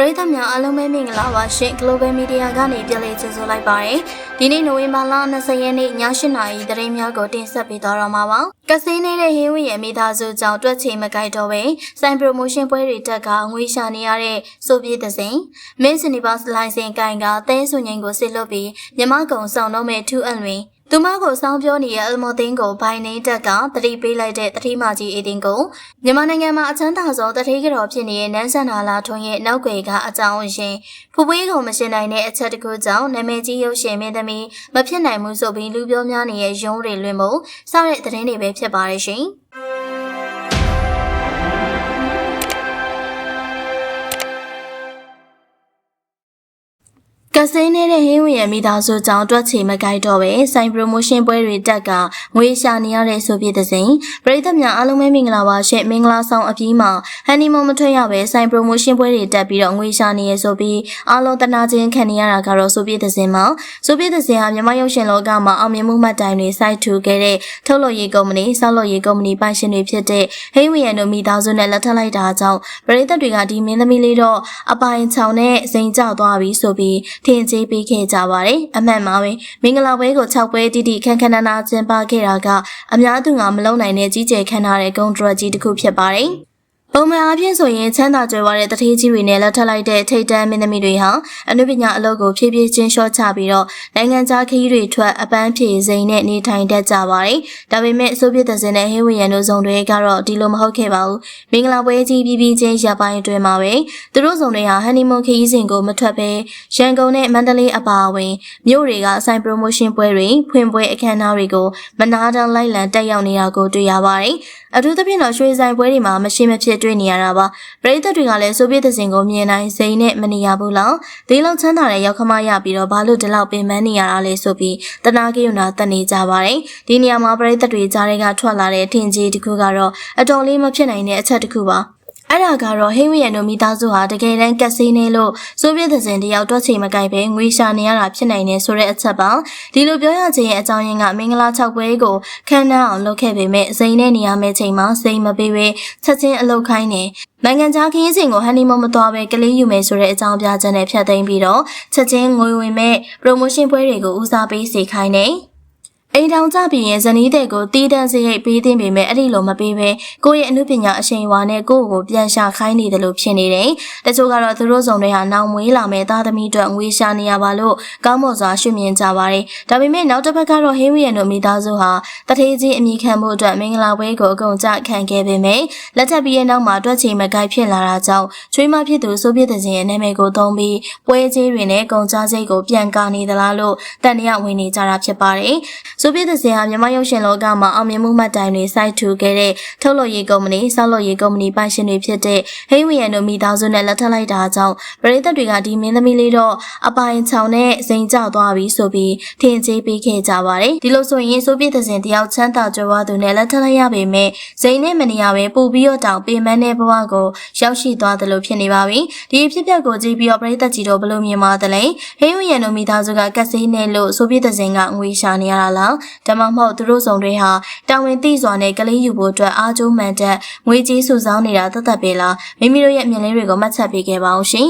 ပရိသတ်များအားလုံးပဲမင်္ဂလာပါရှင် Global Media ကနေပြန်လည်ကြိုဆိုလိုက်ပါရယ်ဒီနေ့နိုဝင်ဘာလ20ရက်နေ့ည8:00နာရီသတင်းများကိုတင်ဆက်ပေးသွားတော့မှာပါကစင်းနေတဲ့ဟင်းဝင်းရဲ့မိသားစုကြောင့်တွက်ချေမကြိုက်တော့ပဲစိုင် promotion ပွဲတွေတက်ကငွေရှာနေရတဲ့စိုးပြေးတဲ့စိန် Miss Universe လိုင်စင်ကိုင်ကသဲဆွန်ငင်ကိုစစ်လွတ်ပြီးမြမကုံဆောင်တော့မဲ့ထူအန်တွင် သူမကိုစောင်းပြောနေတဲ့အလမိုသိန်းကိုဘိုင်နေတက်ကတတိပေးလိုက်တဲ့တတိမကြီးအေတင်ကိုမြန်မာနိုင်ငံမှာအချမ်းသာဆုံးတတိကြော်ဖြစ်နေတဲ့နန်းဆန်နာလာထွန်းရဲ့နောက်ွယ်ကအကြောင်းရင်းဖူပွေးကိုမရှင်နိုင်တဲ့အချက်တစ်ခုကြောင့်နာမည်ကြီးရုပ်ရှင်မင်းသမီးမဖြစ်နိုင်မှုဆိုပြီးလူပြောများနေတဲ့ရုံးတွေလွင်မှုစတဲ့သတင်းတွေပဲဖြစ်ပါတယ်ရှင်။ ကစင်းနေတဲ့ဟင်းဝင်ရဲ့မိသားစုကြောင့်တွက်ချေမကြိုက်တော့ပဲစိုင် promotion ပွဲတွေတက်ကငွေရှာနေရတဲ့ဆိုပြတဲ့စဉ်ပရိသတ်များအားလုံးပဲမင်္ဂလာပါရှင့်မင်္ဂလာဆောင်အပြီးမှာဟန်နီမွန်မထွက်ရပဲစိုင် promotion ပွဲတွေတက်ပြီးတော့ငွေရှာနေရဆိုပြီးအားလုံးတနာချင်းခံနေရတာကတော့ဆိုပြတဲ့စဉ်မှာဆိုပြတဲ့စဉ်ဟာမြန်မာရုပ်ရှင်လောကမှာအောင်မြင်မှုမှတ်တိုင်တွေစိုက်ထူခဲ့တဲ့ထုတ်လုပ်ရေးကုမ္ပဏီဆောက်လုပ်ရေးကုမ္ပဏီပိုင်ရှင်တွေဖြစ်တဲ့ဟင်းဝင်ရတို့မိသားစုနဲ့လက်ထပ်လိုက်တာကြောင့်ပရိသတ်တွေကဒီမင်းသမီးလေးတော့အပိုင်ချောင်နဲ့စိန်ကြောက်သွားပြီဆိုပြီးထင်ကြီးပေးခဲ့ကြပါတယ်။အမှန်ပါပဲ။မင်္ဂလာပွဲကို6ပွဲတိတိခန်းခန်းနာနာကျင်းပခဲ့တာကအများသူငါမလုံနိုင်တဲ့ကြီးကျယ်ခမ်းနားတဲ့ဂုံဒရကြီးတစ်ခုဖြစ်ပါတယ်။ ပုံမှန်အားဖြင့်ဆိုရင်ချမ်းသာကြွယ်ဝတဲ့တထေးကြီးတွေနဲ့လက်ထပ်လိုက်တဲ့ထိတ်တန်းမင်းသမီးတွေဟာအနုပညာအလုပ်ကိုဖြည်းဖြည်းချင်းလျှော့ချပြီးတော့နိုင်ငံခြားခရီးတွေထွက်အပန်းဖြေစိန်နဲ့နေထိုင်တတ်ကြပါတယ်။ဒါပေမဲ့ဆိုဗီယက်သက်စင်နဲ့ဟင်းဝရန်တို့ဇုံတွေကတော့ဒီလိုမဟုတ်ခဲ့ပါဘူး။မင်္ဂလာပွဲကြီးပြီးပြီးချင်းရပ်ပိုင်းအတွင်းမှာပဲသူတို့ဇုံတွေဟာဟန်နီမွန်ခရီးစဉ်ကိုမထွက်ဘဲရန်ကုန်နဲ့မန္တလေးအပါအဝင်မြို့တွေကဆိုင် promotion ပွဲတွေဖွင့်ပွဲအခမ်းအနားတွေကိုမနာတမ်းလိုက်လံတက်ရောက်နေတာကိုတွေ့ရပါတယ်။အထူးသဖြင့်တော့ရွှေဆိုင်ပွဲတွေမှာမရှိမဖြစ်တွေ့နေရတာပါပရိသတ်တွေကလည်းဆိုဗီယက်သစဉ်ကိုမြင်နိုင်စိန်နဲ့မနေရဘူးလောက်ဒီလောက်ချမ်းသာတဲ့ရောက်ခမရပြီးတော့ဘာလို့ဒီလောက်ပင်ပန်းနေရတာလဲဆိုပြီးတနာကိယုနာတက်နေကြပါတယ်ဒီနေရာမှာပရိသတ်တွေကြားတွေကထွက်လာတဲ့ထင်ကြီးတစ်ခုကတော့အတော်လေးမဖြစ်နိုင်တဲ့အချက်တစ်ခုပါ အဲ့ဒါကတော့ဟိဝရန်တို့မိသားစုဟာတကယ်တမ်းကက်ဆေးနေလို့ဆိုဗီယက်သစဉ်တယောက်တွက်ချိန်မကိုက်ပဲငွေရှာနေရတာဖြစ်နိုင်နေဆိုတဲ့အချက်ပါဒီလိုပြောရခြင်းရဲ့အကြောင်းရင်းကမင်္ဂလာ၆ပွဲကိုခန်းနှန်းအောင်လုပ်ခဲ့ပေမဲ့စိန်နဲ့နေရမယ့်ချိန်မှာစိန်မပေးပဲချက်ချင်းအလုပ်ခိုင်းနေနိုင်ငံခြားခရီးစဉ်ကိုဟန်နီမွန်မသွားပဲကလေးယူမယ်ဆိုတဲ့အကြောင်းပြချက်နဲ့ဖြတ်သိမ်းပြီးတော့ချက်ချင်းငွေဝင်မဲ့ promotion ပွဲတွေကိုဦးစားပေးစေခိုင်းနေ အိမ်ထောင်ကြပြီးရင်ဇနီးတဲ့ကိုတီးတန်းစရိတ်ပေးသိမ့်ပေမဲ့အဲ့ဒီလိုမပေးဘဲကိုယ့်ရဲ့အမှုပညာအရှိန်အဝါနဲ့ကိုယ့်ကိုပြန်ရှာခိုင်းနေတယ်လို့ဖြစ်နေတယ်။တချို့ကတော့သူတို့စုံတွေဟာနောင်မွေးလာမဲ့သားသမီးအတွက်ငွေရှာနေရပါလို့ကောင်းမွန်စွာရှုမြင်ကြပါတယ်။ဒါပေမဲ့နောက်တစ်ဖက်ကတော့ဟင်းဝီယန်တို့မိသားစုဟာတထေးကြီးအမိခံမှုအတွက်မင်္ဂလာပွဲကိုအကုန်ကြခံခဲ့ပေမဲ့လက်ထပ်ပြီးရဲ့နောက်မှာတွက်ချေမကိုက်ဖြစ်လာတာကြောင့်ချွေးမဖြစ်သူဆိုပြတဲ့ခြင်းရဲ့နာမည်ကိုသုံးပြီးပွဲကြီးတွေနဲ့ကုန်ကြစိတ်ကိုပြန်ကာနေသလားလို့တန်တရားဝင်နေကြတာဖြစ်ပါတယ်။ဆိုပြတဲ့ခြင်းဟာမြန်မာရုပ်ရှင်လောကမှာအောင်မြင်မှုမှတ်တိုင်တွေစိုက်ထူခဲ့တဲ့ထုတ်လုပ်ရေးကုမ္ပဏီဆောက်လုပ်ရေးကုမ္ပဏီပိုင်ရှင်တွေဖြစ်တဲ့ဟိန်းဝီယန်တို့မိသားစုနဲ့လက်ထပ်လိုက်တာကြောင့်ပရိသတ်တွေကဒီမင်းသမီးလေးတော့အပိုင်ချောင်နဲ့စိန်ကျသွားပြီဆိုပြီးထင်ကြီးပေးခဲ့ကြပါတယ်။ဒီလိုဆိုရင်ဆိုပြတဲ့ခြင်းတယောက်ချမ်းသာကြွယ်ဝသူနဲ့လက်ထပ်လိုက်ရပေမဲ့စိန်နဲ့မနေရပဲပူပြီးတော့တောင်ပေမန်းတဲ့ဘဝကိုရောက်ရှိသွားတယ်လို့ဖြစ်နေပါပြီ။ဒီအဖြစ်အပျက်ကိုကြည့်ပြီးတော့ပရိသတ်ကြီးတို့ဘယ်လိုမြင်ပါသလဲ။ဟိန်းဝီယန်တို့မိသားစုကကက်ဆေးနဲ့လို့ဆိုပြတဲ့ခြင်းကငွေရှာနေရတာလား။ဒါမှမဟုတ်သူတို့စုံတွေဟာတာဝန်သိစွာနဲ့ကလေးယူဖို့အတွက်အားကျိုးမှန်တဲ့ငွေကြေးစုဆောင်းနေတာတသက်ပဲလားမိမိတို့ရဲ့အမြင်လေးတွေကိုမှတ်ချက်ပေးခဲ့ပါအောင်ရှင်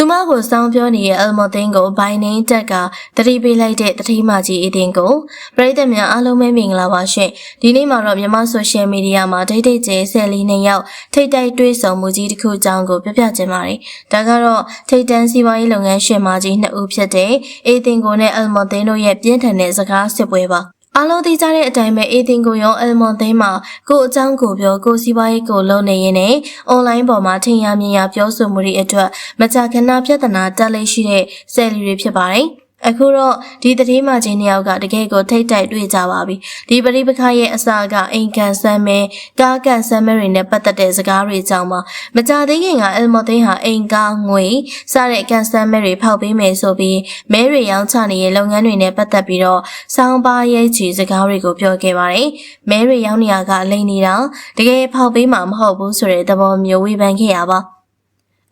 သူမကိုစောင်းပြောနေတဲ့အယ်မော်သိန်းကိုဘိုင်နေတက်ကတတိပေးလိုက်တဲ့တတိမကြီးအတင်းကိုပရိသတ်များအားလုံးပဲမင်္ဂလာပါရှင်ဒီနေ့မှာတော့မြန်မာဆိုရှယ်မီဒီယာမှာဒိတ်ဒိတ်ကျဲဆယ်လီနှစ်ယောက်ထိတ်တိုက်တွေးဆုံမှုကြီးတစ်ခုအကြောင်းကိုပြပြချင်ပါတယ်ဒါကတော့ထိတ်တန်းစီးပွားရေးလုပ်ငန်းရှင်မကြီးနှစ်ဦးဖြစ်တဲ့အေးတင်ကိုနဲ့အယ်မော်သိန်းတို့ရဲ့ပြင်းထန်တဲ့စကားစစ်ပွဲပါ အားလုံးသိကြတဲ့အတိုင်းပဲအေးတင်ကိုရောအယ်မွန်သိန်းမှာကို့အကြောင်းကိုပြောကိုစီးပွားရေးကိုလုပ်နေရင်းနဲ့အွန်လိုင်းပေါ်မှာထင်ရမြင်ရပြောဆိုမှုတွေအတွက်မကြာခဏပြဿနာတက်လေးရှိတဲ့ဆယ်လီတွေဖြစ်ပါတယ်။ အခုတော့ဒီတတိမချင်းနှစ်ယောက်ကတကယ်ကိုထိတ်တိုက်တွေ့ကြပါပြီဒီပရိပခရဲ့အစာကအိမ်ကန်ဆမ်းမဲကားကန်ဆမ်းမဲတွေနဲ့ပတ်သက်တဲ့စကားတွေကြောင့်ပါမကြသေးခင်ကအယ်မော်သိန်းဟာအိမ်ကားငွေစတဲ့ကန်ဆမ်းမဲတွေဖောက်ပေးမယ်ဆိုပြီးမဲတွေရောင်းချနေတဲ့လုပ်ငန်းတွေနဲ့ပတ်သက်ပြီးတော့စောင်းပါရဲ့ချီစကားတွေကိုပြောခဲ့ပါတယ်မဲတွေရောင်းနေရကလိမ့်နေတာတကယ်ဖောက်ပေးမှာမဟုတ်ဘူးဆိုတဲ့သဘောမျိုးဝေဖန်ခဲ့ရပါ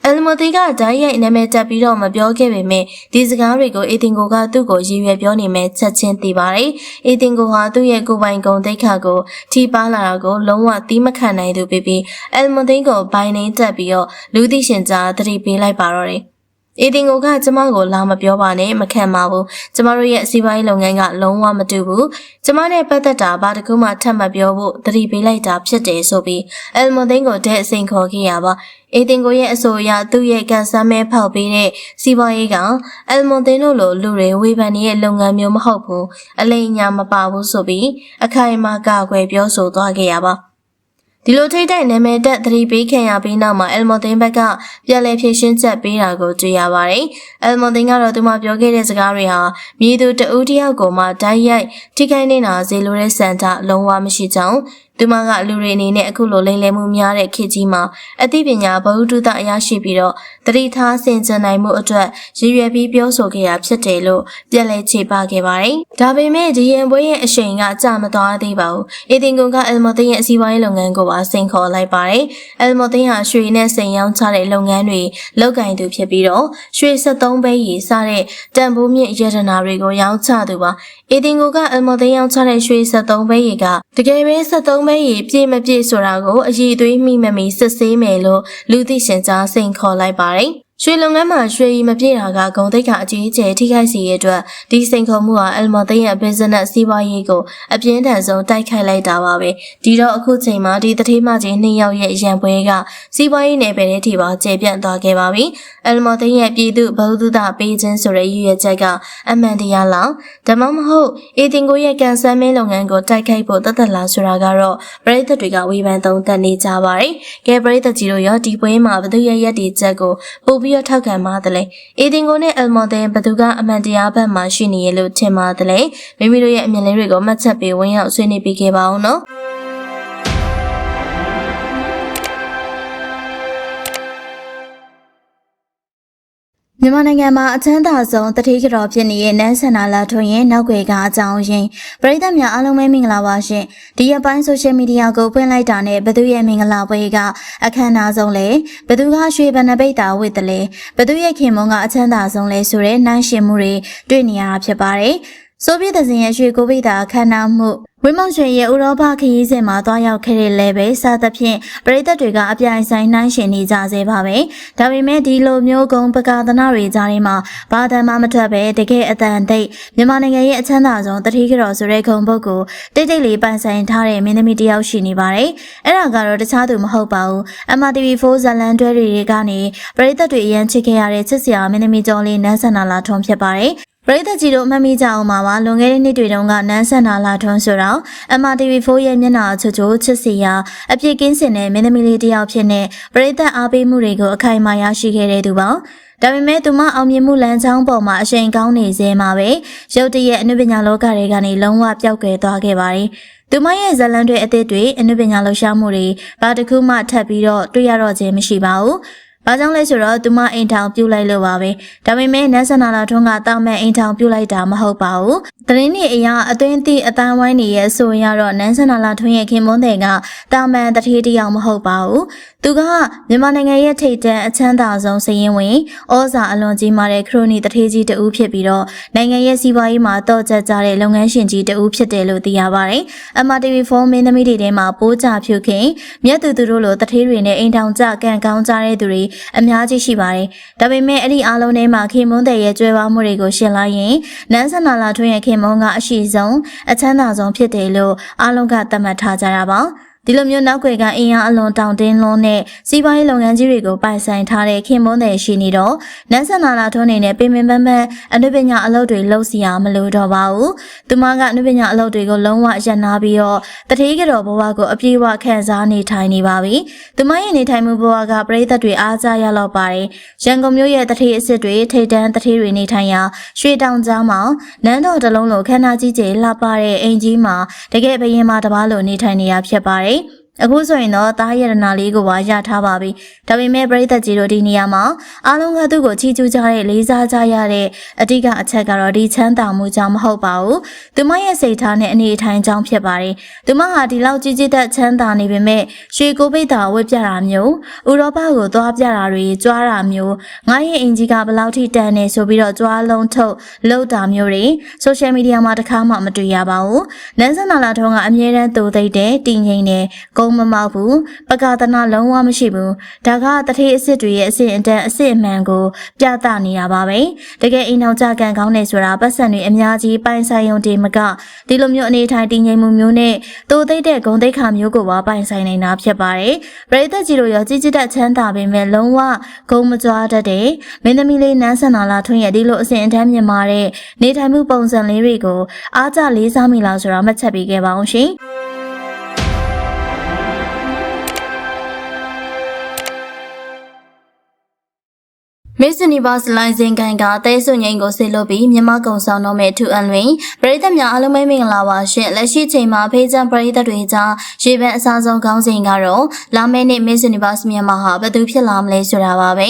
အယ်လ်မိုတီကဓာတ်ရိုက်နာမည်တက်ပြီးတော့မပြောခဲ့ပေမဲ့ဒီစကားတွေကိုအေတင်ကိုကသူ့ကိုရည်ရွယ်ပြောနေမဲ့ချက်ချင်းသိပါတယ်။အေတင်ကိုဟာသူ့ရဲ့ကိုယ်ပိုင်ဂုဏ်သိက္ခာကိုထိပါလာတာကိုလုံးဝသီးမခံနိုင်သူဖြစ်ပြီးအယ်လ်မိုတီကိုဘိုင်နေတက်ပြီးတော့လူသိရှင်ကြားသတိပေးလိုက်ပါတော့တယ်။ အေတင်ကိုကကျမကိုလာမပြောပါနဲ့မခံပါဘူးကျမတို့ရဲ့အစည်းအဝေးလုပ်ငန်းကလုံးဝမတူဘူးကျမနဲ့ပတ်သက်တာဘာတကူမှထပ်မပြောဖို့သတိပေးလိုက်တာဖြစ်တယ်ဆိုပြီးအယ်မွန်သိန်းကိုတဲ့အစိန်ခေါ်ခဲ့ရပါအေတင်ကိုရဲ့အဆိုအရသူ့ရဲ့ကန်ဆန်းမဲဖောက်ပေးတဲ့စီးပွားရေးကအယ်မွန်သိန်းတို့လိုလူတွေဝေဖန်နေတဲ့လုပ်ငန်းမျိုးမဟုတ်ဘူးအလိမ်ညာမပါဘူးဆိုပြီးအခိုင်အမာကာကွယ်ပြောဆိုသွားခဲ့ရပါ ဒီလိုထိတ်တဲ့နာမည်တက်သတိပေးခံရပြီးနောက်မှာအယ်မွန်သိန်းဘက်ကပြန်လည်ဖြည့်ရှင်းချက်ပေးတာကိုတွေ့ရပါတယ်။အယ်မွန်သိန်းကတော့သူမပြောခဲ့တဲ့စကားတွေဟာမြေသူတဦးတယောက်ကိုမှတိုက်ရိုက်ထိခိုက်နေတာဇေလိုတဲ့စံတလုံးဝမရှိကြောင်း သူမကလူတွေအနေနဲ့အခုလိုလိမ်လည်မှုများတဲ့ခေတ်ကြီးမှာအသိပညာဘဝတုဒအရရှိပြီးတော့တတိထားဆင်ခြင်နိုင်မှုအတွက်ရည်ရွယ်ပြီးပြောဆိုခဲ့ရဖြစ်တယ်လို့ပြန်လည်ခြေပခဲ့ပါတယ်။ဒါပေမဲ့ဒီရင်ပွဲရဲ့အရှိန်ကကြာမသွားသေးပါဘူး။အေတင်ကွန်ကအယ်မိုတင်ရဲ့အစည်းအဝေးလုပ်ငန်းကိုပါစိန်ခေါ်လိုက်ပါတယ်။အယ်မိုတင်ဟာရွှေနဲ့စိန်ရောင်းချတဲ့လုပ်ငန်းတွေလုပ်ကင်သူဖြစ်ပြီးတော့ရွှေ73ဘဲရီစတဲ့တန်ဖိုးမြင့်ရတနာတွေကိုရောင်းချသူပါ။အေတင်ကွန်ကအယ်မိုတင်ရောင်းချတဲ့ရွှေ73ဘဲရီကတကယ်ပဲ73မဲရီပြည့်မပြည့်ဆိုတာကိုအည်အသွေးမိမမီစစ်ဆေးမယ်လို့လူသိရှင်ကြားစိန်ခေါ်လိုက်ပါတယ်။ ရွှေလုပ်ငန်းမှာရွှေရီမပြည့်တာကဂုံတိတ်ကအကြီးအကျယ်ထိခိုက်စေရတဲ့အတွက်ဒီစိန်ခေါ်မှုဟာအယ်မော်သိန်းရဲ့ business စီးပွားရေးကိုအပြင်းထန်ဆုံးတိုက်ခိုက်လိုက်တာပါပဲဒီတော့အခုချိန်မှာဒီတထေးမကြီးနှစ်ယောက်ရဲ့ရန်ပွဲကစီးပွားရေးနယ်ပယ်တွေထိပါကျေပြန့်သွားခဲ့ပါပြီအယ်မော်သိန်းရဲ့ပြည်သူဗဟုသုတပေးခြင်းဆိုတဲ့ရည်ရွယ်ချက်ကအမှန်တရားလားဒါမှမဟုတ်အေတင်ကိုရဲ့ကန်ဆယ်မင်းလုပ်ငန်းကိုတိုက်ခိုက်ဖို့တသက်လားဆိုတာကတော့ပရိသတ်တွေကဝေဖန်သုံးသပ်နေကြပါတယ်ကဲပရိသတ်ကြီးတို့ရောဒီပွဲမှာဘသူရဲ့ရက်တီချက်ကိုပို့ပြီးတော့ထောက်ခံပါတယ်လေအေတင်ကိုနဲ့အယ်မော်တဲ့ဘသူကအမှန်တရားဘက်မှာရှိနေရလို့ထင်ပါတယ်လေမိမိတို့ရဲ့အမြင်လေးတွေကိုမှတ်ချက်ပေးဝင်ရောက်ဆွေးနွေးပေးခဲ့ပါအောင်နော် မြန်မာနိုင်ငံမှာအချမ်းသာဆုံးတတိကတော်ဖြစ်နေတဲ့နန်းဆန္ဒလာထွန်းရဲ့နောက်ွယ်ကအကြောင်းရင်းပရိသတ်များအားလုံးပဲမင်္ဂလာပါရှင်ဒီရက်ပိုင်းဆိုရှယ်မီဒီယာကိုဖွင့်လိုက်တာနဲ့ဘသူရဲ့မင်္ဂလာပွဲကအခမ်းအနားဆုံးလဲဘသူကရွှေဘဏ္ဍပိတ်တာဝတ်တယ်လဲဘသူရဲ့ခင်မုန်းကအချမ်းသာဆုံးလဲဆိုတဲ့နှိုင်းရှင်မှုတွေတွေ့နေရတာဖြစ်ပါတယ် ဆိုဗီယက်သင်ရဲ့ရွှေကိုဗိတာအခမ်းအနားမှုဝင်းမောင်ရွှေရဲ့ဥရောပခရီးစဉ်မှာတွားရောက်ခဲ့တဲ့လဲပဲစသဖြင့်ပရိသတ်တွေကအပြိုင်ဆိုင်နှိုင်းရှင်နေကြစေပါပဲဒါပေမဲ့ဒီလိုမျိုးကုံပကာသနာတွေကြားထဲမှာဘာတမ်းမှမထွက်ပဲတကယ်အတန်တိတ်မြန်မာနိုင်ငံရဲ့အချမ်းသာဆုံးတတိကတော်ဆိုတဲ့ဂုံပုတ်ကိုတိတ်တိတ်လေးပိုင်ဆိုင်ထားတဲ့မင်းသမီးတယောက်ရှိနေပါတယ်အဲ့ဒါကတော့တခြားသူမဟုတ်ပါဘူး MRTV4 ဇလန်တွဲတွေကနေပရိသတ်တွေအရန်ချစ်ခဲ့ရတဲ့ချစ်စရာမင်းသမီးကျော်လေးနန်းဆန္ဒလာထွန်းဖြစ်ပါတယ် ပရိသတ်ကြီးတို့အမှတ်မိကြအောင်ပါပါလွန်ခဲ့တဲ့နှစ်တွေတုန်းကနန်းဆန္ဒလာထွန်းဆိုတော့ MRTV4 ရဲ့မျက်နှာချိုချိုချစ်စီရာအပြည့်ကင်းစင်တဲ့မင်းသမီးလေးတစ်ယောက်ဖြစ်နေပရိသတ်အားပေးမှုတွေကိုအခိုင်အမာရရှိခဲ့တဲ့သူပါဒါပေမဲ့သူမအောင်မြင်မှုလမ်းကြောင်းပေါ်မှာအရှိန်ကောင်းနေစေမှာပဲရုတ်တရက်အနုပညာလောကတွေကနေလုံးဝပျောက်ကွယ်သွားခဲ့ပါတယ်သူမရဲ့ဇလန်တွေအသစ်တွေအနုပညာလှူရှားမှုတွေဘာတစ်ခုမှထပ်ပြီးတော့တွေ့ရတော့ခြင်းမရှိပါဘူး။ ဘာကြောင့်လဲဆိုတော့သူမအိမ်ထောင်ပြုတ်လိုက်လို့ပါပဲ။ဒါပေမဲ့နန်းဆန္ဒလာထွန်းကတောက်မဲ့အိမ်ထောင်ပြုတ်လိုက်တာမဟုတ်ပါဘူး။သတင်းတွေအရာအသွင်းသည့်အတန်းဝိုင်းနေရဲ့ဆိုရင်တော့နန်းဆန္ဒလာထွန်းရဲ့ခင်မွန်းတဲ့ကတာမန်တထေးတယောက်မဟုတ်ပါဘူး။ သူကမြန်မာနိုင်ငံရဲ့ထိပ်တန်းအချမ်းသာဆုံးစည်ရင်ဝင်ဩဇာအလွန်ကြီးမားတဲ့ခရိုနီတထေးကြီးတဦးဖြစ်ပြီးတော့နိုင်ငံရဲ့စီးပွားရေးမှာတော့ကျကြတဲ့လုပ်ငန်းရှင်ကြီးတဦးဖြစ်တယ်လို့သိရပါတယ်။ MRTV4 မင်းသမီးတွေထဲမှာပိုးကြဖြူခင်မြတ်သူသူတို့လိုတထေးတွေနဲ့အိမ်ထောင်ကြကန်ကောင်းကြတဲ့သူတွေအများကြီးရှိပါတယ်။ဒါပေမဲ့အဲ့ဒီအားလုံးထဲမှာခင်မွန်းတဲ့ရဲ့ကြွယ်ဝမှုတွေကိုရှင်းလိုက်ရင်နန်းဆန္ဒလာထွန်းရဲ့ခင်မွန်းကအရှိဆုံးအချမ်းသာဆုံးဖြစ်တယ်လို့အားလုံးကသတ်မှတ်ထားကြတာပါ။ ဒီလိုမျိုးနောက်ွယ်ကအင်အားအလွန်တောင်တင်းလွန်းတဲ့စီးပွားရေးလုပ်ငန်းကြီးတွေကိုပိုင်ဆိုင်ထားတဲ့ခင်မွန်းတဲ့ရှိနေတော့နန်းဆန္ဒလာထွန်းနေနဲ့ပင်ပင်ပန်းပန်းအနုပညာအလုပ်တွေလုပ်စီရမလို့တော့ပါဘူး။သူမကအနုပညာအလုပ်တွေကိုလုံးဝရပ်နာပြီးတော့တတိကတော်ဘဝကိုအပြည့်အဝခံစားနေထိုင်နေပါပြီ။သူမရဲ့နေထိုင်မှုဘဝကပရိသတ်တွေအားကြရတော့ပါတယ်။ရန်ကုန်မြို့ရဲ့တတိအစ်စ်တွေထိတ်တန်းတတိတွေနေထိုင်ရာရွှေတောင်ကြားမှာနန်းတော်တလုံးလိုခန္ဓာကြီးကျယ်လှပတဲ့အိမ်ကြီးမှာတကယ်ဘရင်မတစ်ပါးလိုနေထိုင်နေရဖြစ်ပါတယ်။ အခုဆိုရင်တော့တားရတနာလေးကိုပါရထားပါပြီ။ဒါပေမဲ့ပရိသတ်ကြီးတို့ဒီနေရာမှာအားလုံးကသူ့ကိုချီးကျူးကြတဲ့လေးစားကြရတဲ့အတိကအချက်ကတော့ဒီချမ်းသာမှုကြောင့်မဟုတ်ပါဘူး။သူမရဲ့စိတ်ထားနဲ့အနေအထိုင်ကြောင့်ဖြစ်ပါတယ်။သူမဟာဒီလောက်ကြီးကြီးသက်ချမ်းသာနေပေမဲ့ရွှေကိုပိတ်တာဝတ်ပြတာမျိုးဥရောပကိုသွားပြတာတွေကြွားတာမျိုးငါရဲ့အင်ကြီးကဘယ်လောက်ထိတန်နေဆိုပြီးတော့ကြွားလုံးထုတ်လှုပ်တာမျိုးတွေဆိုရှယ်မီဒီယာမှာတစ်ခါမှမတွေ့ရပါဘူး။နန်းစနာလာထုံးကအမြဲတမ်းတူသိမ့်တဲ့တည်ငြိမ်တဲ့ဂုံမမောက်ဘူးပကာသနာလုံးဝမရှိဘူးဒါကတထေးအစ်စ်တွေရဲ့အစ်စ်အတန်အစ်စ်အမှန်ကိုပြသနေတာပါပဲတကယ်အိမ်အောင်ကြကန်ကောင်းနေဆိုတာပတ်စံတွေအများကြီးပိုင်ဆိုင်ရုံတည်မကဒီလိုမျိုးအနေထိုင်တည်ငြိမ်မှုမျိုးနဲ့တူသိမ့်တဲ့ဂုံသိက္ခာမျိုးကိုပါပိုင်ဆိုင်နေတာဖြစ်ပါတယ်ပရိသတ်ကြီးတို့ရောကြီးကြီးတက်ချမ်းသာပေမဲ့လုံးဝဂုံမကြွားတတ်တဲ့မင်းသမီးလေးနန်းဆန္ဒလာထွန်းရဲ့ဒီလိုအစဉ်အတန်းမြင်မာတဲ့နေထိုင်မှုပုံစံလေးတွေကိုအားကြလေးစားမိလားဆိုတာမှတ်ချက်ပေးခဲ့ပါအောင်ရှင် Miss Universe လိုင်စင်ကန်ကအသေးစွန်ငိန်ကိုဆေလို့ပြီးမြန်မာကုံဆောင်တော့မဲ့ထူအန်လွင်ပရိသတ်များအားလုံးပဲမင်္ဂလာပါရှင်လက်ရှိချိန်မှာဖေးချန်ပရိသတ်တွေကြားရေပန်းအစားဆုံးခေါင်းစဉ်ကတော့လာမယ့်နေ့ Miss Universe မြန်မာဟာဘယ်သူဖြစ်လာမလဲဆိုတာပါပဲ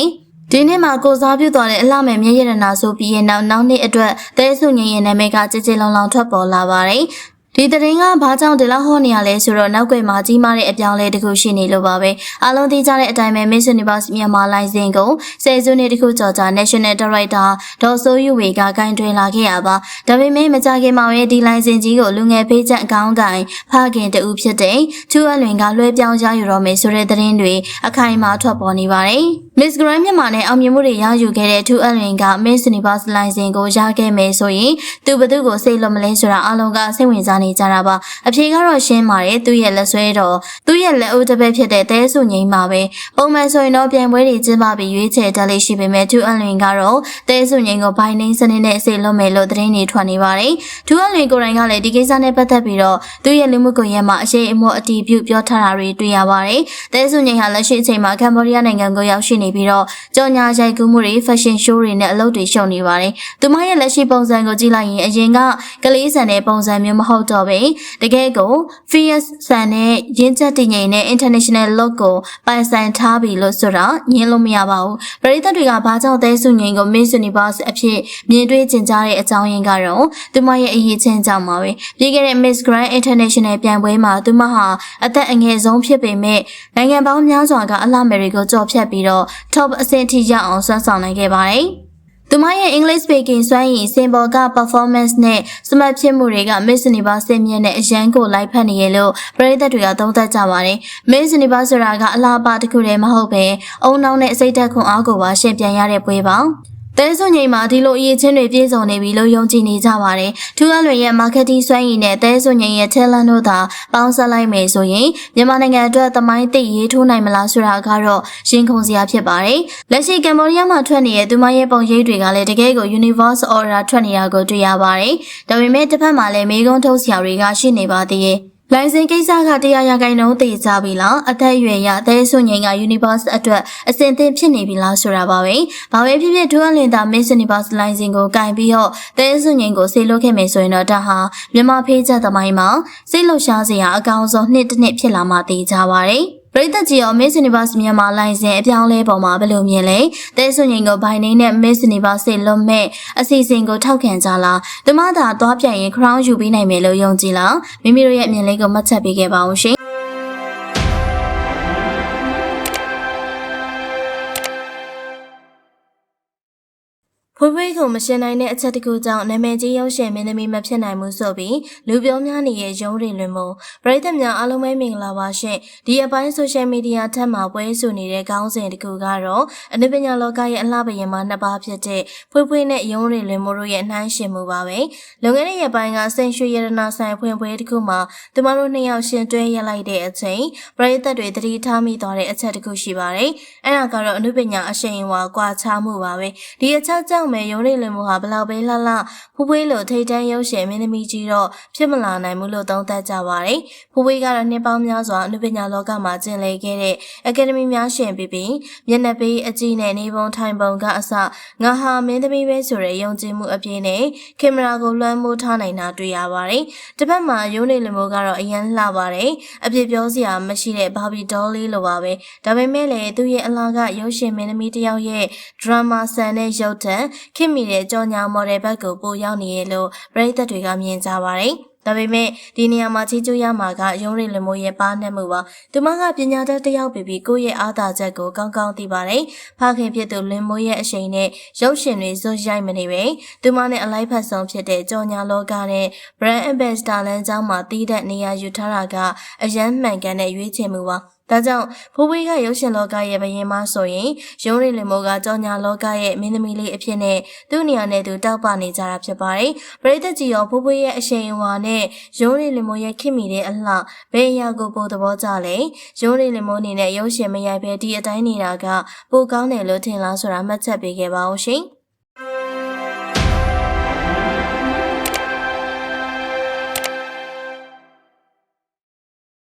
ဒီနေ့မှာကိုစားပြုသွားတဲ့အလှမဲ့မြည့်ရတနာဆိုပြီးရင်နောက်နောက်နေ့အတွက်တဲဆုငင်ရဲ့နာမည်ကကြည်ကြည်လောင်လောင်ထွက်ပေါ်လာပါတယ် ဒီသတင်းကဘာကြောင့်ဒီလောက်ဟောနေရလဲဆိုတော့နောက်ွယ်မှာကြီးမားတဲ့အပြောင်းလဲတစ်ခုရှိနေလို့ပါပဲအားလုံးသိကြတဲ့အတိုင်းပဲ Miss Universe မြန်မာလိုင်စင်ကိုဆယ်စုနှစ်တစ်ခုကျော်ကြာ National Director ဒေါ်စိုးယူဝေကဂိုင်းတွင်လာခဲ့ရပါဒါပေမဲ့မကြခင်မှာပဲဒီလိုင်စင်ကြီးကိုလူငယ်ဖေးချက်အကောင်းကိုင်ဖခင်တူဖြစ်တဲ့ချူအလွင်ကလွှဲပြောင်းရယူတော့မယ်ဆိုတဲ့သတင်းတွေအခိုင်အမာထွက်ပေါ်နေပါတယ် Miss Grand မြန်မာနဲ့အောင်မြင်မှုတွေရယူခဲ့တဲ့ထူအလွင်က Miss Universe လိုင်စင်ကိုရခဲ့မယ်ဆိုရင်သူဘသူကိုစိတ်လွတ်မလဲဆိုတာအားလုံးကစိတ်ဝင်စားနေကြတာပါအဖြေကတော့ရှင်းပါတယ်သူ့ရဲ့လက်ဆွဲတော့သူ့ရဲ့လက်အိုးတစ်ဖက်ဖြစ်တဲ့တဲဆုငိမ့်ပါပဲပုံမှန်ဆိုရင်တော့ပြန်ပွဲတွေကျင်းပပြီးရွေးချယ်တက်လေးရှိပေမဲ့ထူအလွင်ကတော့တဲဆုငိမ့်ကိုဘိုင်းနှင်းစနစ်နဲ့စိတ်လွတ်မယ်လို့သတင်းတွေထွက်နေပါတယ်ထူအလွင်ကိုယ်တိုင်ကလည်းဒီကိစ္စနဲ့ပတ်သက်ပြီးတော့သူ့ရဲ့လူမှုကွန်ရက်မှာအရှိန်အမောအတီးပြုပြောထားတာတွေတွေ့ရပါတယ်တဲဆုငိမ့်ဟာလက်ရှိအချိန်မှာကမ္ဘောဒီးယားနိုင်ငံကိုရောက်ရှိနေပြီးတော့ကြော်ညာရိုက်ကူးမှုတွေ fashion show တွေနဲ့အလုပ်တွေရှုပ်နေပါတယ်သူမရဲ့လက်ရှိပုံစံကိုကြည့်လိုက်ရင်အရင်ကကလေးဆန်တဲ့ပုံစံမျိုးမဟုတ်တော့ပဲတကယ်ကို fierce ဆန်နဲ့ရင်းချက်တည်ငြိမ်တဲ့ international look ကိုပိုင်ဆိုင်ထားပြီလို့ဆိုတာညင်းလို့မရပါဘူးပရိသတ်တွေကဘာကြောင့်သဲဆုငိမ်ကို Miss Universe အဖြစ်မြင်တွေ့ကျင်ကြတဲ့အကြောင်းရင်းကတော့သူမရဲ့အရေးချင်းကြောင့်ပါပဲပြီးခဲ့တဲ့ Miss Grand International ပြိုင်ပွဲမှာသူမဟာအသက်အငယ်ဆုံးဖြစ်ပေမဲ့နိုင်ငံပေါင်းများစွာကအလှမယ်တွေကိုကြော်ဖြတ်ပြီးတော့ top အဆင့်ထိရောက်အောင်ဆွမ်းဆောင်နိုင်ခဲ့ပါတယ်။သူမရဲ့ English speaking စွမ်းရည်စင်ပေါ်က performance နဲ့စမတ်ဖြစ်မှုတွေက Miss Universe စင်မြင့်နဲ့အရန်ကိုလိုက်ဖက်နေရလို့ပရိသတ်တွေကသုံးသပ်ကြပါတယ်။ Miss Universe ဆိုတာကအလားပါတစ်ခုတည်းမဟုတ်ပဲအုံနောက်နဲ့စိတ်သက်ခွန်အားကိုပါရှင်ပြန်ရတဲ့ပွဲပါ။ တဲစွန်ငိမ်မှာဒီလိုအရေးချင်းတွေပြည့်စုံနေပြီလို့ယုံကြည်နေကြပါတယ်။ထူးအလွင်ရဲ့ marketing စွမ်းရည်နဲ့တဲစွန်ငိမ်ရဲ့ talent တို့သာပေါင်းစပ်လိုက်မယ်ဆိုရင်မြန်မာနိုင်ငံအတွက်သမိုင်းသိရေးထိုးနိုင်မလားဆိုတာကတော့ရှင်းခုန်စရာဖြစ်ပါတယ်။လက်ရှိကမ္ဘောဒီးယားမှာထွက်နေတဲ့သူမရဲ့ပုံရိပ်တွေကလည်းတကယ်ကို universe order ထွက်နေတာကိုတွေ့ရပါတယ်။ဒါပေမဲ့တစ်ဖက်မှာလည်းမေကွန်းထုတ်စရာတွေကရှိနေပါသေးရဲ့။ လိုင်စင်ကိစ္စကတရားရဂိုင်နှုန်းတည်ကြပြီလားအသက်အရွယ်ရအသေးဆွငိန်က Universe အတွက်အစင်သင်ဖြစ်နေပြီလားဆိုတာပါပဲ။ဘာပဲဖြစ်ဖြစ်ဒူအလင်တာ Miss Universe လိုင်စင်ကိုကင်ပြီးတော့တဲဆွငိန်ကိုဆေးလွတ်ခဲ့မယ်ဆိုရင်တော့ဒါဟာမြန်မာဖေးချက်သမိုင်းမှာစိတ်လှရှားစရာအကောင်းဆုံးနှစ်တစ်နှစ်ဖြစ်လာမှသိကြပါရယ်။ ပရိသတ်ကြီးရော Miss Universe မြန်မာလိုင်စင်အပြောင်းလဲပေါ်မှာဘယ်လိုမြင်လဲ။တဲဆွငိန်ကိုဘိုင်နေနဲ့ Miss Universe လွတ်မဲ့အစီအစဉ်ကိုထောက်ခံကြလား။ဒီမှသာသွားပြန်ရင် crown ယူပေးနိုင်မယ်လို့ယုံကြည်လား။မိမိတို့ရဲ့အမြင်လေးကိုမှတ်ချက်ပေးခဲ့ပါဦးရှင်။ ဖွေးဖွေးကိုမရှင်နိုင်တဲ့အချက်တခုကြောင့်နာမည်ကြီးရုပ်ရှင်မင်းသမီးမဖြစ်နိုင်ဘူးဆိုပြီးလူပြောများနေတဲ့ရုံးရင်လွင်မှုပရိသတ်များအားလုံးပဲမင်္ဂလာပါရှင်ဒီအပိုင်းဆိုရှယ်မီဒီယာထက်မှာပွဲဆိုနေတဲ့ခေါင်းစဉ်တခုကတော့အနုပညာလောကရဲ့အလှပရင်မှာနှစ်ပါးဖြစ်တဲ့ဖွေးဖွေးနဲ့ရုံးရင်လွင်မှုတို့ရဲ့နှိုင်းရှင်မှုပါပဲလွန်ခဲ့တဲ့ရက်ပိုင်းကဆင်ရွှေရတနာဆိုင်ဖွင့်ပွဲတခုမှာသူမတို့နှစ်ယောက်ရှင်တွဲရလိုက်တဲ့အချိန်ပရိသတ်တွေသတိထားမိသွားတဲ့အချက်တခုရှိပါတယ်အဲ့ဒါကတော့အနုပညာအရှိန်အဝါကွာခြားမှုပါပဲဒီအချက်ကြောင့်ပဲမဲ့ရုံးရိပ်လင်မှုဟာဘလောက်ပဲလှလှဖူးဖွေးလိုထိတ်တန်းရုပ်ရှင်မင်းသမီးကြီးတော့ဖြစ်မလာနိုင်ဘူးလို့သုံးသပ်ကြပါတယ်။ဖူးဖွေးကတော့နှစ်ပေါင်းများစွာအနုပညာလောကမှာကျင်လည်ခဲ့တဲ့အကယ်ဒမီများရှင်ပြီးပြီးမျက်နှာပေးအကြည့်နဲ့နေပုံထိုင်ပုံကအစငါဟာမင်းသမီးပဲဆိုတဲ့ယုံကြည်မှုအပြည့်နဲ့ကင်မရာကိုလွှမ်းမိုးထားနိုင်တာတွေ့ရပါတယ်။တစ်ဖက်မှာရုံးရိပ်လင်မှုကတော့အရန်လှပါတယ်။အပြစ်ပြောစရာမရှိတဲ့ဘာဘီဒေါလေးလိုပါပဲ။ဒါပေမဲ့လည်းသူ့ရဲ့အလားကရုပ်ရှင်မင်းသမီးတစ်ယောက်ရဲ့ဒရမာဆန်တဲ့ရုပ်တံခင်မိတဲ့ကြော်ညာမော်ဒယ်ဘက်ကိုပို့ရောက်နေရလို့ပရိသတ်တွေကမြင်ကြပါတယ်။ဒါပေမဲ့ဒီနေရာမှာချီးကျူးရမှာကရုံးရိပ်လမိုးရဲ့ပါနှက်မှုပါသူမကပညာတတ်တစ်ယောက်ဖြစ်ပြီးကိုယ့်ရဲ့အားသာချက်ကိုကောင်းကောင်းသိပါတယ်ဖခင်ဖြစ်သူလင်မိုးရဲ့အရှိန်နဲ့ရုပ်ရှင်တွေဇွတ်ရိုက်မနေပဲသူမနဲ့အလိုက်ဖက်ဆုံးဖြစ်တဲ့ကြော်ညာလောကနဲ့ brand ambassador လမ်းကြောင်းမှာတည်တဲ့နေရာယူထားတာကအရန်မှန်ကန်တဲ့ရွေးချယ်မှုပါ ဒါကြောင့်ဖိုးဖွေးကရုပ်ရှင်လောကရဲ့ဘယင်မဆိုရင်ရုံးရိလင်မိုးကကြောညာလောကရဲ့မင်းသမီးလေးအဖြစ်နဲ့သူ့နေရာနဲ့သူတောက်ပနေကြတာဖြစ်ပါတယ်။ပရိသတ်ကြီးရောဖိုးဖွေးရဲ့အရှိန်အဝါနဲ့ရုံးရိလင်မိုးရဲ့ခင်မိတဲ့အလှဘယ်အရာကိုပိုသဘောကျလဲ။ရုံးရိလင်မိုးအနေနဲ့ရုပ်ရှင်မရိုက်ပဲဒီအတိုင်းနေတာကပိုကောင်းတယ်လို့ထင်လားဆိုတာမှတ်ချက်ပေးခဲ့ပါဦးရှင်။